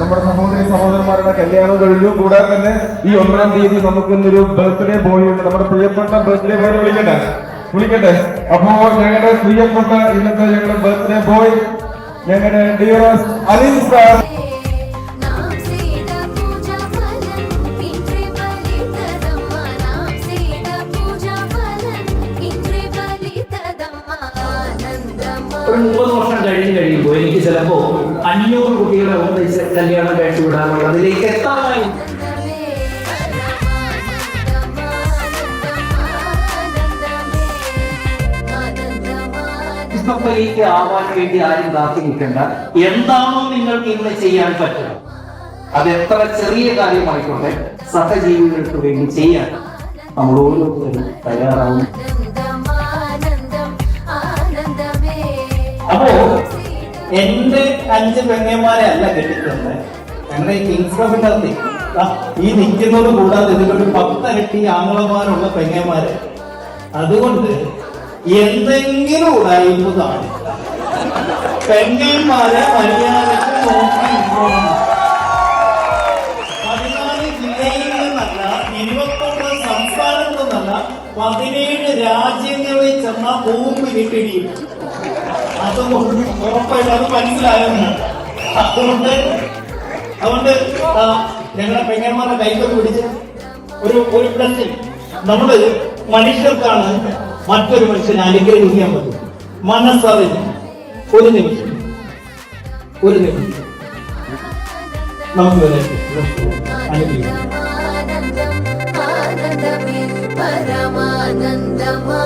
നമ്മുടെ സഹോദരി സഹോദരന്മാരുടെ കല്യാണം കഴിഞ്ഞു. കൂടാതെ തന്നെ ഈ ഒന്നാം തീയതി നമുക്കിന്നൊരു ബർത്ത്ഡേ ബോയ് ഉണ്ട്. നമ്മുടെ പ്രിയപ്പെട്ട ബർത്ത്ഡേ ബോയ് വിളിക്കട്ടെ? വിളിക്കട്ടെ? അപ്പോ ഞങ്ങളുടെ പ്രിയപ്പെട്ട ഇന്നത്തെ ഞങ്ങളുടെ ബർത്ത്ഡേ ബോയ് ഞങ്ങളുടെ ഡിയോസ് അലിൻ സാർ. ഒരു മുപ്പത് വർഷം കഴിഞ്ഞ് കഴിയുമ്പോൾ എനിക്ക് ചിലപ്പോ അഞ്ഞൂറ് കുട്ടികളെ ഒന്നിച്ച് കല്യാണം കഴിച്ചു വിടാനുള്ളതിലേക്ക് എത്താമായി ഇസ്മപ്പലിക്ക് ആവാൻ വേണ്ടി ആരും കാത്തി നിൽക്കേണ്ട. എന്താണോ നിങ്ങൾക്ക് ഇന്ന് ചെയ്യാൻ പറ്റുക. അത് എത്ര ചെറിയ കാര്യമായിക്കോട്ടെ സഹജീവികൾക്ക് വേണ്ടി ചെയ്യാൻ. നമ്മൾ ഓരോരുത്തരും തയ്യാറാവും. അപ്പോ എന്റെ അഞ്ച് പെങ്ങന്മാരെ അല്ല കെട്ടിത്തന്നത് ഞങ്ങളുടെ ഈ കിങ്സ് ക്ലബിന്റെ അകത്ത് ഈ നിൽക്കുന്നത് കൂടാതെ ഇതിലൊരു പത്തരട്ടി ആങ്ങളമാരുള്ള പെങ്ങന്മാര്. അതുകൊണ്ട് എന്തെങ്കിലും കാണില്ല പെങ്ങന്മാരെ മര്യാദയ്ക്ക് നോക്കി നിന്നല്ല പതിനേഴ് രാജ്യങ്ങളിൽ ചെന്ന ഭൂമി കിട്ടിടിയും അതുകൊണ്ട് അതുകൊണ്ട് ഞങ്ങളുടെ പെങ്ങന്മാരെ കൈക്കൊക്കെ പിടിച്ച് ഒരു ഒരു പ്രശ്നം നമ്മൾ മനുഷ്യർക്കാണ് മറ്റൊരു മനുഷ്യനെ അനുഗ്രഹിക്കാൻ പറ്റും മനസ്സറിഞ്ഞ് ഒരു നിമിഷം ഒരു നിമിഷം നമുക്ക് വരെ അനുഗ്രഹിക്കാം പരമാനന്ദമാ.